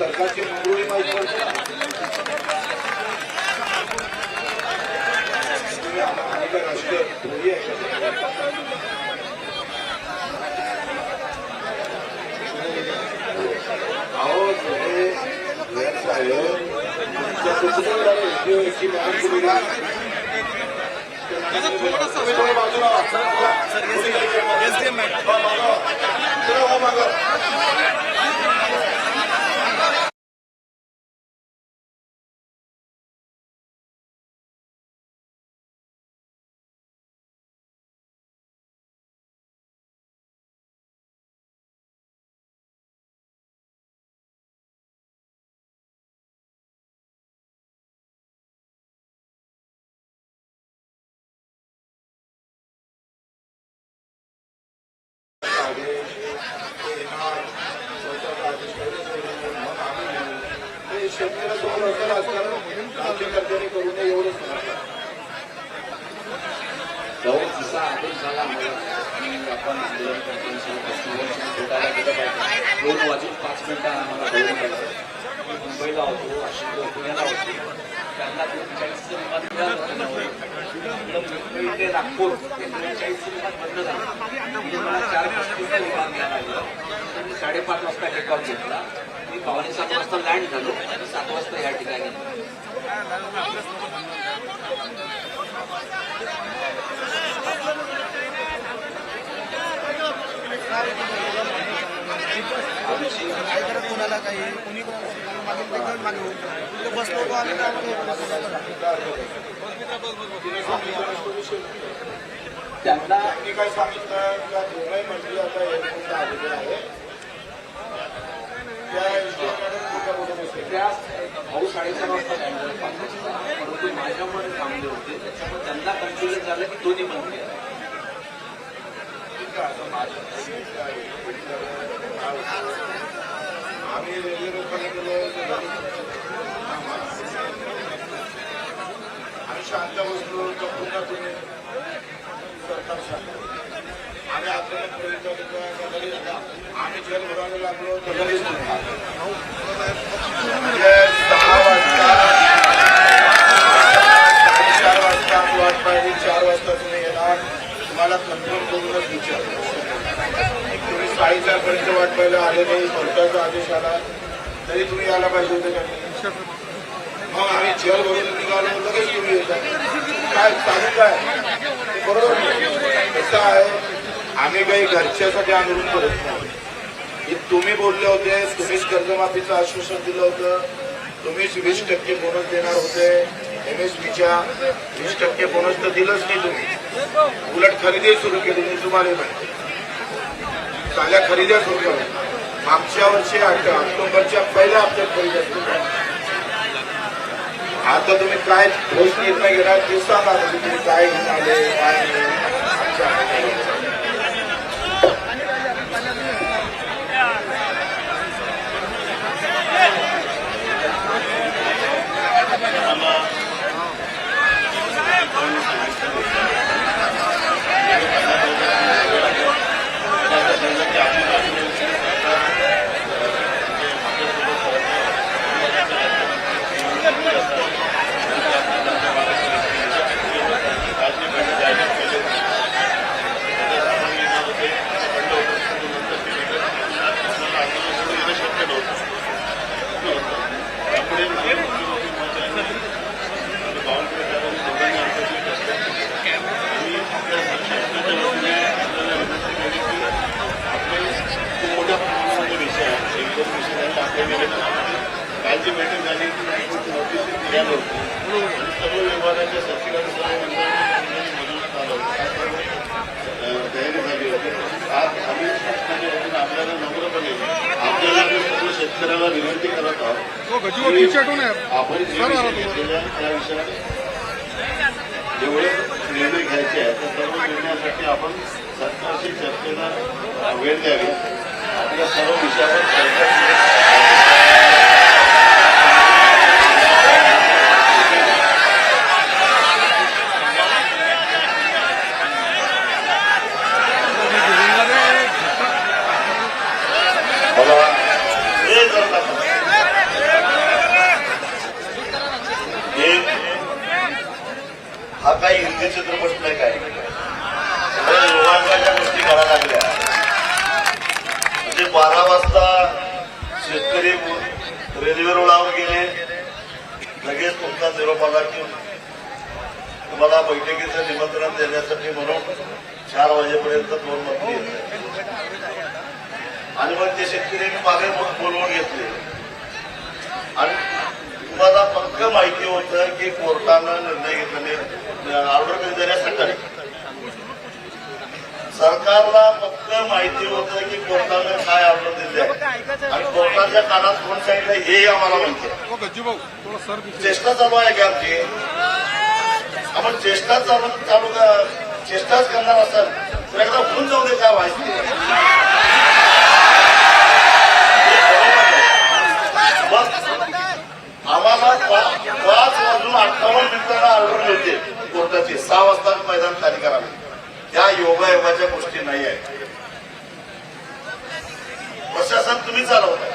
सरकारची मंजुरी माहिती राष्ट्रीय? अहो तुम्ही वेळ. हे समोर असं राजकारण राज्यकर्त्यांनी करू नये एवढंच जाऊन जसा आदेश झाला आपण भेटायला गेलं पाहिजे दोन वाजून पाच मिनिटं आम्हाला मी मुंबईला होतो वाशिमला पुण्याला होतो. त्यांना मिळालं ते नागपूर ते बंद झालं चार पस्तीसचं विमान घ्यायला लागलं मी साडेपाच वाजता टेक ऑफ घेतला मी पावणे सात वाजता लँड झालो आणि सात वाजता या ठिकाणी Thank you. करत कोणाला काही कोणी कोणाला मागे एकदम तिथे बसलो तो आम्ही त्यांना मी काय सांगितलं का दोघंही मंडळी आता एअरपोर्टला आलेले आहे त्या त्या भाऊ साडेचार वाजता परंतु माझ्यामध्ये थांबले होते त्याच्यामुळे त्यांना कन्फ्युजन झालं की दोन्ही मंत्री आहेत. ठीक आहे, आता माझं काय काय होतं? आम्ही रेल्वे लोकांनी गेलो आम्ही शांत बसलो तर पुन्हा तुम्ही सरकार शांत आम्ही आपल्याला आम्ही जेल भरायला लागलो तर घरीच म्हणजे दहा वाजता साडेचार वाजता आम्ही वाट पाहिली चार वाजता तुम्ही येणार तुम्हाला कन्फर्म करूनच विचार तुम्ही साडेचार पर्यंत आले नाही कोर्टाचा आदेश आला. तरी तुम्ही यायला पाहिजे होते का? मग आम्ही जेल भरून निघालो लगेच तुम्ही येतात काय चालू काय? बरोबर कसं आहे? आम्ही काही घरच्यासाठी आंदोलन करत नाही. तुम्ही बोलले होते तुम्हीच कर्जमाफीचं आश्वासन दिलं होतं. तुम्हीच वीस टक्के बोनस देणार होते. एम एस पीच्या वीस टक्के बोनस तर दिलंच नाही तुम्ही. उलट खरेदी सुरू केली नाही तुम्हाला माहिती. साध्या खरेद्या सुरू केल्या. मागच्या वर्षी आठ- ऑक्टोबरच्या पहिल्या हप्त्यात खरेदी आता तुम्ही काय ठोस निर्णय घेणार ते आता तुम्ही काय घेणार आले काय नाही आमच्या हातात नाही. खूप मोठ्या प्रमाणामध्ये विषय आहे एक दोन विषय झाले आपल्या निवेदनामध्ये कालची बैठक झाली की नोटीस निघालं होतं आणि सर्व विभागाच्या सचिवांनी सर्व मंत्र्यांनी बोलवण्यात आलं होतं त्याप्रमाणे अं, तयारी झाली होती आज आम्ही शासनाच्या वतीनं आपल्याला नम्रपणे आपल्याला आणि सर्व शेतकऱ्याला विनंती करत आहोत की आपण त्या विषयात जेवढे निर्णय घ्यायचे आहेत त्या सर्व निर्णयासाठी आपण सरकारशी चर्चेला वेळ द्यावी. आपल्या सर्व विषयावर चर्चा चित्रपट प्ले काय. लोकांच्या गोष्टी करायला लागल्या. म्हणजे बारा वाजता शेतकरी रेल्वे रुळावर गेले. लगेच तुमचा निरोप आला की तुम्हाला बैठकीचं निमंत्रण देण्यासाठी म्हणून चार वाजेपर्यंत दोन मंत्री आणि मग ते शेतकऱ्यांनी मागे बोलवून घेतले. आणि तुम्हाला पक्क माहिती होतं की कोर्टानं निर्णय घेतल्याने ऑर्डर कधी देण्यासाठी सरकारला फक्त माहिती होतं की कोर्टानं काय ऑर्डर दिली आहे आणि कोर्टाच्या कानात कोण सांगितलं हेही आम्हाला माहिती आहे. चेष्टा चालू आहे का आमची? आपण चेष्टा चालू चालू का- चेष्टाच करणार असाल तर एकदा होऊन जाऊ दे काय व्हायचं मग आम्हाला पाच वाजून अठ्ठावन्न मिनिटांना ऑर्डर मिळते कोर्टाची सहा वाजता मैदान खाली करावे. त्या योगायोगाच्या गोष्टी नाही आहेत. प्रशासन तुम्ही चालवताय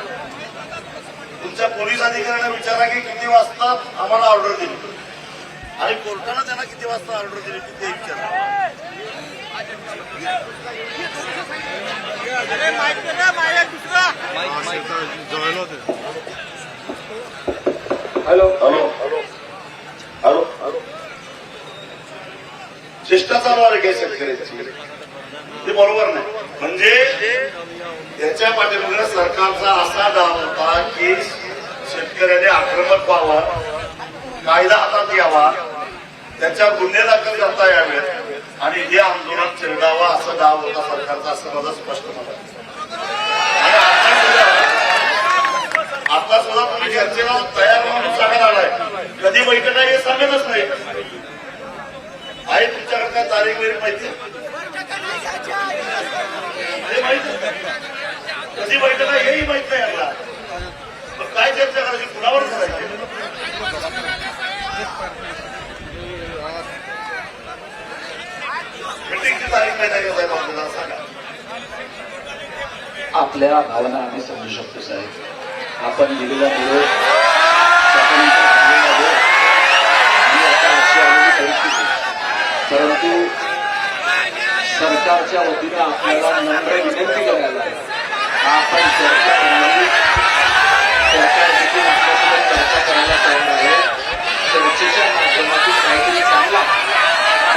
तुमच्या पोलीस अधिकाऱ्यांना विचारा की किती वाजता आम्हाला ऑर्डर दिली. आणि कोर्टानं त्यांना किती वाजता ऑर्डर दिली होती ते विचारा. Hello hello hello. हॅलो चेष्टा चालू आहे शेतकऱ्यांची ते बरोबर नाही. म्हणजे याच्या पाठीमागे सरकारचा असा दाव होता की शेतकऱ्याने आक्रमक व्हावा कायदा हातात यावा त्याच्या गुन्हे दाखल करता यावेत आणि हे आंदोलन चिरडावं असा दाव होता सरकारचा असं माझं स्पष्ट मत आता सुद्धा- तुम्ही चर्चेला तयार होऊन सांगायला आलाय कधी बैठक आहे हे सांगतच नाही आहे तुमच्याकडे काय तारीख मेरी माहिती माहीत कधी बैठक आहे हेही माहीत नाही आपला मग काय चर्चा करायची कुणावर करायची मिटिंगची तारीख आहे साहेब आपल्याला सांगा आपल्या भावना आम्ही समजू शकतो साहेब आपण दिलेला परंतु सरकारच्या वतीनं आपल्याला नम्र विनंती करायला आहे. आपण चर्चा करावी सरकार देखील आपल्यासोबत चर्चा करायला तयार आहे. चर्चेच्या माध्यमातून काहीतरी चांगला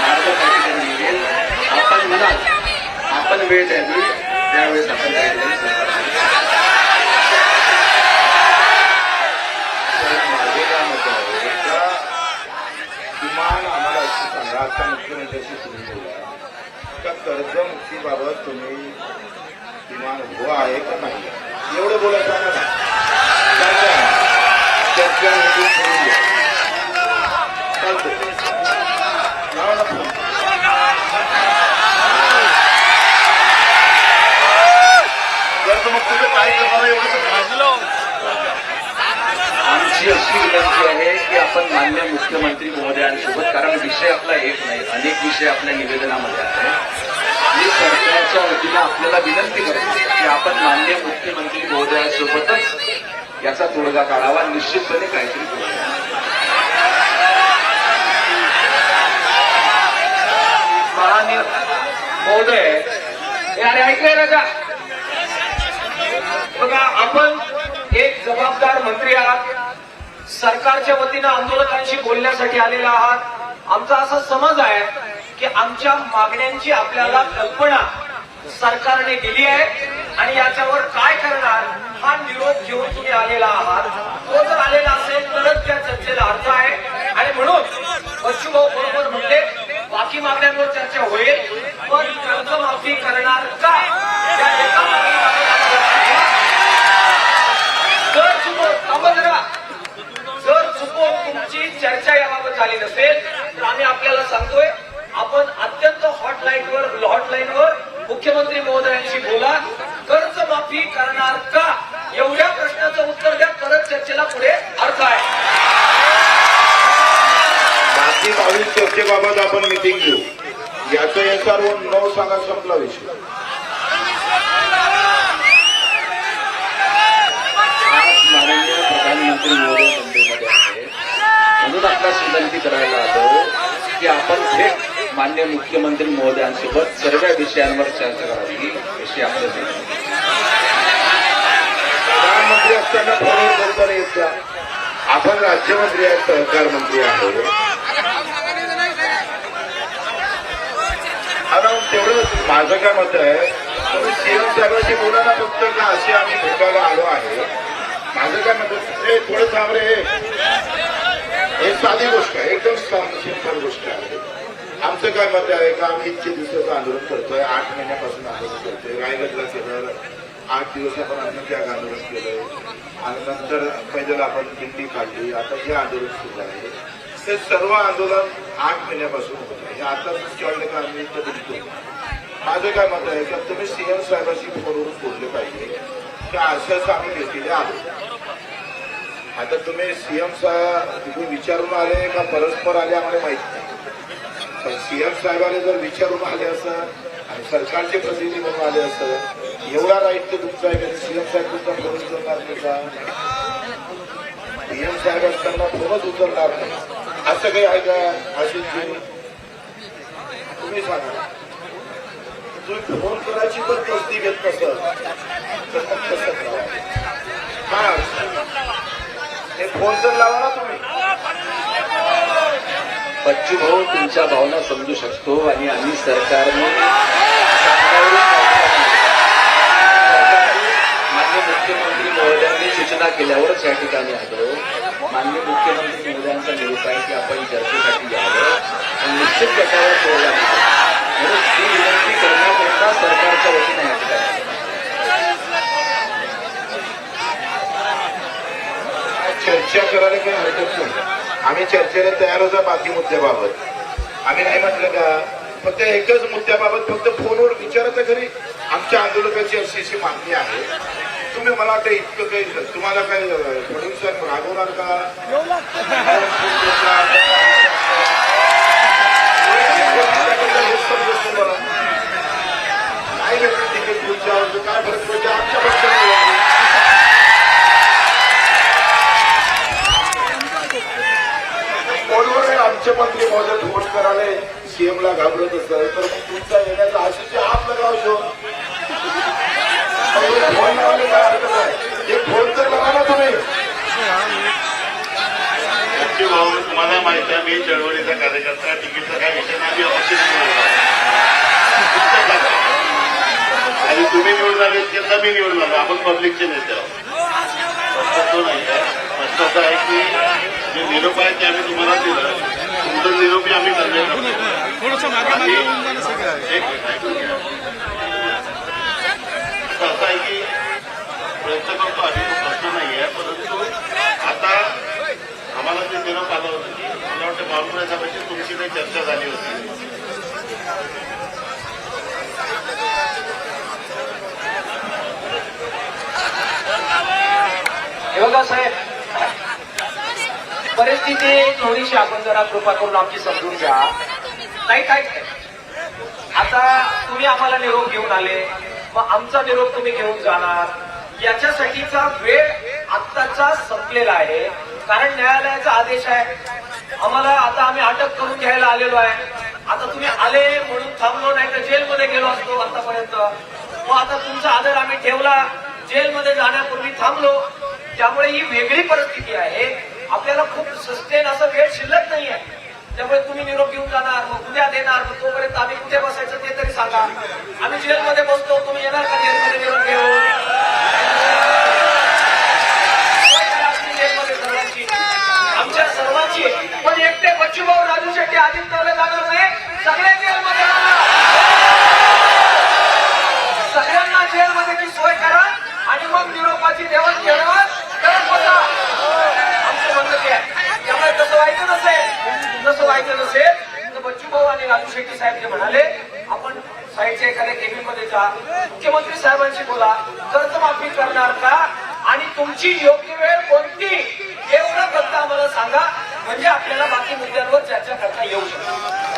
मार्ग काहीतरी निघेल. आपण म्हणाल आपण वेळ द्यावी त्यावेळेस आपण काहीतरी सरकारला साहेब, माझे काय मत आहे एकदा किमान आम्हाला अशी सांगा आता मुख्यमंत्र्यांशी सुरू बोला का कर्जमुक्तीबाबत तुम्ही किमान उभं आहे का नाही? एवढं बोलत सांगा ना काय चर्चा meeting करून घ्या. चालतंय. लावा ना phone. कर्जमुक्तीचं काय करणार आहे एवढं सांगा. आमची अशी विनंती आहे की आपण मान्य मुख्यमंत्री महोदयांसोबत कारण विषय आपला एक नाही अनेक विषय आपल्या निवेदनामध्ये आहे मी सरकारच्या वतीनं आपल्याला विनंती करतो की आपण मान्य मुख्यमंत्री महोदयांसोबतच याचा तोडगा काढावा निश्चितपणे काहीतरी करू. महोदय हे अरे ऐकलंय ना का? बघा आपण एक जबाबदार मंत्री आहात. सरकारच्या वतीनं आंदोलकांशी बोलण्यासाठी आलेला आहात. आमचा असा समज आहे की आमच्या मागण्यांची आपल्याला कल्पना सरकारने दिली आहे आणि याच्यावर काय करणार हा निरोध घेऊन तुम्ही आलेला आहात. तो जर आलेला असेल तरच त्या चर्चेला अर्थ आहे. आणि म्हणून बच्चू बरोबर म्हणले बाकी मागण्यांवर चर्चा होईल पण कर्जमाफी करणार का? जर चुकून जर चुकून तुमची चर्चा याबाबत झाली नसेल तर आम्ही आपल्याला सांगतोय आपण अत्यंत हॉटलाईनवर हॉटलाईनवर मुख्यमंत्री महोदयांशी बोला कर्जमाफी करणार का? एवढ्या प्रश्नाचं उत्तर द्या तरच चर्चेला पुढे अर्थ आहे बाकी बावीस चर्चेबाबत आपण मिटिंग घेऊ. याचं एन्सर नऊ सांगा संपला विषय. माननीय प्रधानमंत्री आहे म्हणून आपल्यास विनंती करायला आलो की आपण थेट मान्य मुख्यमंत्री महोदयांसोबत सर्व विषयांवर चर्चा करावी अशी आपलं प्रधानमंत्री असताना फोनवर बोलताना येत तुमच्या आपण राज्यमंत्री आहेत सहकार मंत्री आहोत आता तेवढं माझं काय मत आहे तुम्ही सीएम साहेबांशी बोला ना फक्त का असे आम्ही भेटायला आलो आहे. माझं काय मत आहे, थोडं थांब रे एक साधी गोष्ट आहे एकदम सिंपल गोष्ट आहे. आमचं काय मत आहे का आम्ही इतके दिवसाचं आंदोलन करतोय आठ महिन्यापासून आंदोलन करतोय. रायगडला केलं आठ दिवस आपण अन्नत्याग आंदोलन केलंय. आणि नंतर पैदल आपण दिंडी काढली आता हे आंदोलन सुरू आहे. ते सर्व आंदोलन आठ महिन्यापासून होत आहे. आता आताच कळलं का आम्ही इथं दिसतो माझं काय मत आहे का तुम्ही सीएम साहेबांशी फोनवरून बोलले पाहिजे की असं असं आम्ही घेतलेले आहोत आता तुम्ही सीएम तिथून विचारून आले का परस्पर आले आम्हाला माहीत नाही. पण सीएम साहेबांनी जर विचारून आले असं आणि सरकारचे प्रतिनिधी म्हणून आले असं एवढा राईट तर तुमचा आहे की? सीएम साहेब तुमचा फोनच उचलणार नाही का? सीएम साहेब असताना फोनच उचलणार नाही. असं काही आहे का? आशिषजी तुम्ही सांगा. तुम्ही फोन करायची पण तस्ती घेत कसं तर कसं हे फोन लावा ना तुम्ही. बच्चू भाऊ तुमच्या भावना समजू शकतो आणि आम्ही सरकारने मान्य मुख्यमंत्री महोदयांनी सूचना केल्यावरच या ठिकाणी आलो. मान्य मुख्यमंत्री महोदयांचा निरोप आहे की आपण चर्चेसाठी यावं. आणि निश्चित गटावर सोडला म्हणून ती विनंती करण्याकरता सरकारच्या वतीने या ठिकाणी चर्चा करायला काही हरकत नाही. आम्ही चर्चेला तयार होता बाकी मुद्द्याबाबत. आम्ही नाही म्हटलं का फक्त एकच मुद्द्याबाबत फक्त फोनवर विचारायचं घरी आमच्या आंदोलकाची अशी अशी मागणी आहे. तुम्ही मला वाटतं इतकं काही तुम्हाला काही फडणवीस रागवणार का? नाही तिकीट पुढच्या काय फरक पडतो आमच्या पक्षाने फोनवर आमचे मंत्री महोदय फोन कराले सीएम ला घाबरत असतात. तर मग तुमचा येण्याचा आशिष आप लगाव शो फोन लावले काय हरकत आहे? एक फोन तर लावा ना तुम्ही. भाऊ. तुम्हाला माहिती आहे मी चळवळीचा कार्यकर्ता. तिकीटचा काय विषय नाही. मी आणि तुम्ही निवडून आले यंदा मी निवडून आलो. आपण पब्लिकचे नेते आहोत. स्पष्ट तो नाही आहे. प्रश्न आहे की जे निरोप आहे ते आम्ही तुम्हाला दिलं. तुमचं निरोपी आम्ही सगळं आहे. की प्रयत्न करतो आम्ही तो प्रश्न नाही आहे परंतु आता आम्हाला जे निरोप आलं होतं की मला वाटतं बाबुराव साहेबांची तुमची काही चर्चा झाली होती. हे बघा साहेब परिस्थिती थोडीशी आपण जरा कृपा करून आमची समजून घ्या. नाही काय? आता तुम्ही आम्हाला निरोप घेऊन आले. मग आमचा निरोप तुम्ही घेऊन जाणार. याच्यासाठीचा वेळ आत्ताचा संपलेला आहे. कारण न्यायालयाचा आदेश आहे. आम्हाला आता आम्ही अटक करून घ्यायला आलेलो आहे. आता तुम्ही आले म्हणून थांबलो नाही तर जेलमध्ये गेलो असतो आतापर्यंत. मग आता तुमचा आदर आम्ही ठेवला. जेलमध्ये जाण्यापूर्वी थांबलो. त्यामुळे ही वेगळी परिस्थिती आहे. आपल्याला खूप सस्टेन असं वेळ शिल्लक नाही आहे त्यामुळे तुम्ही निरोप घेऊन जाणार मग उद्या देणार मग तोपर्यंत आम्ही कुठे बसायचं ते तरी सांगा. आम्ही जेलमध्ये बसतो तुम्ही येणार का जेलमध्ये निरोप घेऊन जेलमध्ये आमच्या सर्वांची. पण एकटे बच्चूभाऊ राजू शेट्टी आदित्यला जाणार नाही. सगळे जेलमध्ये सगळ्यांना जेलमध्ये सोय करा आणि मग निरोपाची देवण घेणार करत बसा आमचं म्हणणं ते आहे त्यामुळे तसं व्हायचं नसेल तसं व्हायचं नसेल तर बच्चू भाऊ आणि राजू शेट्टी साहेब जे म्हणाले आपण साईडच्या एखाद्या केबिनमध्ये जा मुख्यमंत्री साहेबांशी बोला कर्जमाफी करणार का? आणि तुमची योग्य वेळ कोणती? एवढं फक्त आम्हाला सांगा म्हणजे आपल्याला बाकी मुद्द्यांवर चर्चा करता येऊ शकते.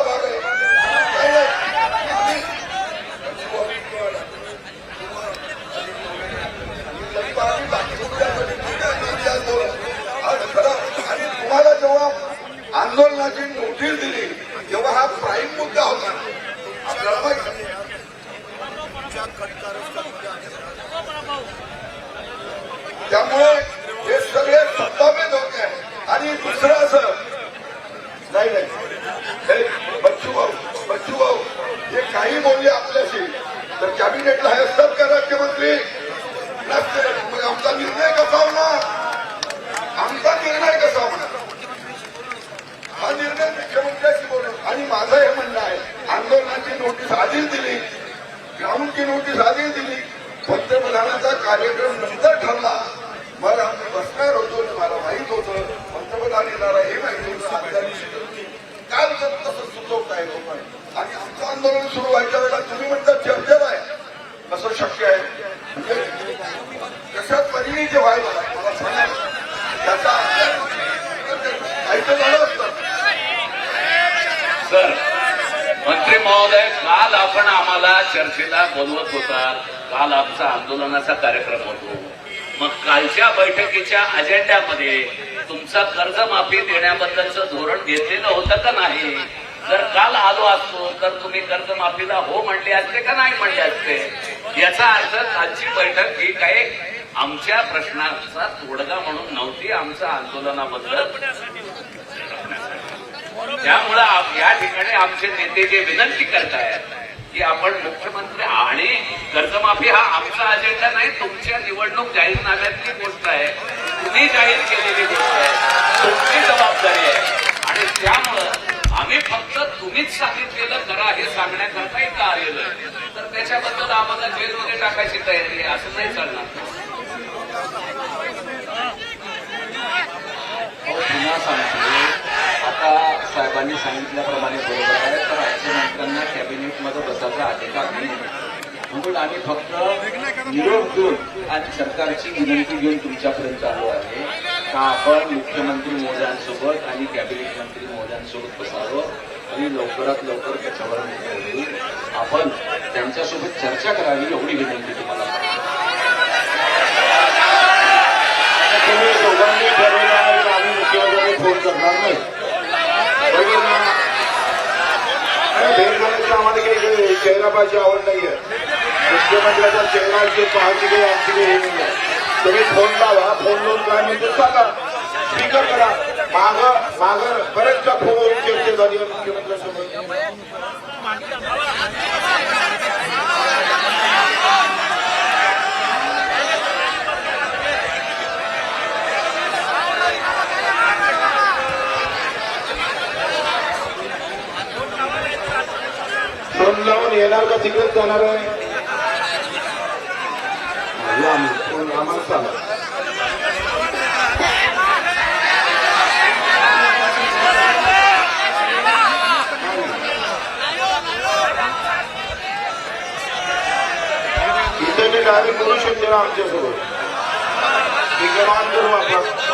तुम्हाला जेव्हा आंदोलनाची नोटीस दिली तेव्हा हा प्राईम मुद्दा होता. आपल्याला माहिती त्यामुळे हे सगळे सत्ताभेद होते आणि दुसरं असं नाही नाही. बच्चू भाऊ बच्चू भाऊ हे काही बोलले आपल्याशी तर कॅबिनेटला हे असतात का राज्यमंत्री मग आमचा निर्णय कसा होणार आमचा निर्णय कसा होणार हा मुख्यमंत्र्याशी बोललो. आणि माझं हे म्हणणं आहे आंदोलनाची नोटीस आधीच दिली ग्राउंडची नोटीस आधीच दिली. पंतप्रधानाचा कार्यक्रम नंतर ठरला मला आम्ही बसणार होतो मला माहीत होतं पंतप्रधान येणार आहे हे माहिती होतं. आजच्या दिवशी काय होतं तसं सुचवताय लोक आणि आमचं आंदोलन सुरू व्हायच्या वेळेला तुम्ही म्हणता चर्चेला आहे. कसं शक्य आहे. म्हणजे कशात जे व्हायला मला सांगा त्याचा काही तर झालं असतं सर मंत्री महोदय काल आपण आम्हाला चर्चेला बोलवत होता. काल आमचा आंदोलनाचा कार्यक्रम होतो. मग कालच्या बैठकीच्या अजेंड्यामध्ये तुमचा कर्जमाफी देण्याबद्दलचं धोरण घेतलेलं होतं का नाही? जर काल आलो असतो तर तुम्ही कर्जमाफीला हो म्हणले असते का नाही म्हणले असते? याचा अर्थ कालची बैठक ही काही आमच्या प्रश्नाचा तोडगा म्हणून नव्हती आमच्या आंदोलनाबद्दल त्यामुळं या ठिकाणी आमचे नेते जे विनंती करतायत की आपण मुख्यमंत्री आणि कर्जमाफी हा आमचा अजेंडा नाही तुमच्या निवडणूक जाहीरनाम्यातली गोष्ट आहे. तुम्ही जाहीर केलेली गोष्ट आहे. तुमची जबाबदारी आहे. आणि त्यामुळं आम्ही फक्त तुम्हीच सांगितलेलं करा हे सांगण्याकरता इथं आलेलं आहे. तर त्याच्याबद्दल आम्हाला जेलमध्ये टाकायची तयारी आहे असं नाही चालणार. हो, पुन्हा सांगतो. आता साहेबांनी सांगितल्याप्रमाणे बरोबर आहे तर राज्यमंत्र्यांना कॅबिनेटमध्ये बसायचा अधिकार नाही. म्हणून आम्ही फक्त निरोप देऊन आज सरकारची विनंती घेऊन तुमच्यापर्यंत आलो आहे. का आपण मुख्यमंत्री महोदयांसोबत आणि कॅबिनेट मंत्री महोदयांसोबत बसावं आणि लवकरात लवकर त्याच्यावर आपण त्यांच्यासोबत चर्चा करावी एवढी विनंती तुम्हाला तुम्ही दोघांनी ठरवलं आहे आम्ही मुख्यमंत्र्यांनी फोन करणार नाही बरोबर ना? नाही, भेट झाल्याची आम्हाला काही आवड नाहीये मुख्यमंत्र्याचा चेहरा जे पाहायची काही आमची काही हे नाही तुम्ही फोन लावा फोन लावून काय म्हणजे सांगा स्पीकर करा माग माग बरेचदा फोनवरून चर्चा झाली मुख्यमंत्र्यांसोबत लावून येणार का तिकडेच जाणार आहे? आम्हाला इथे मी डायरेक्ट बोलू शकते ना आमच्यासोबत. विक्रमान करू आपण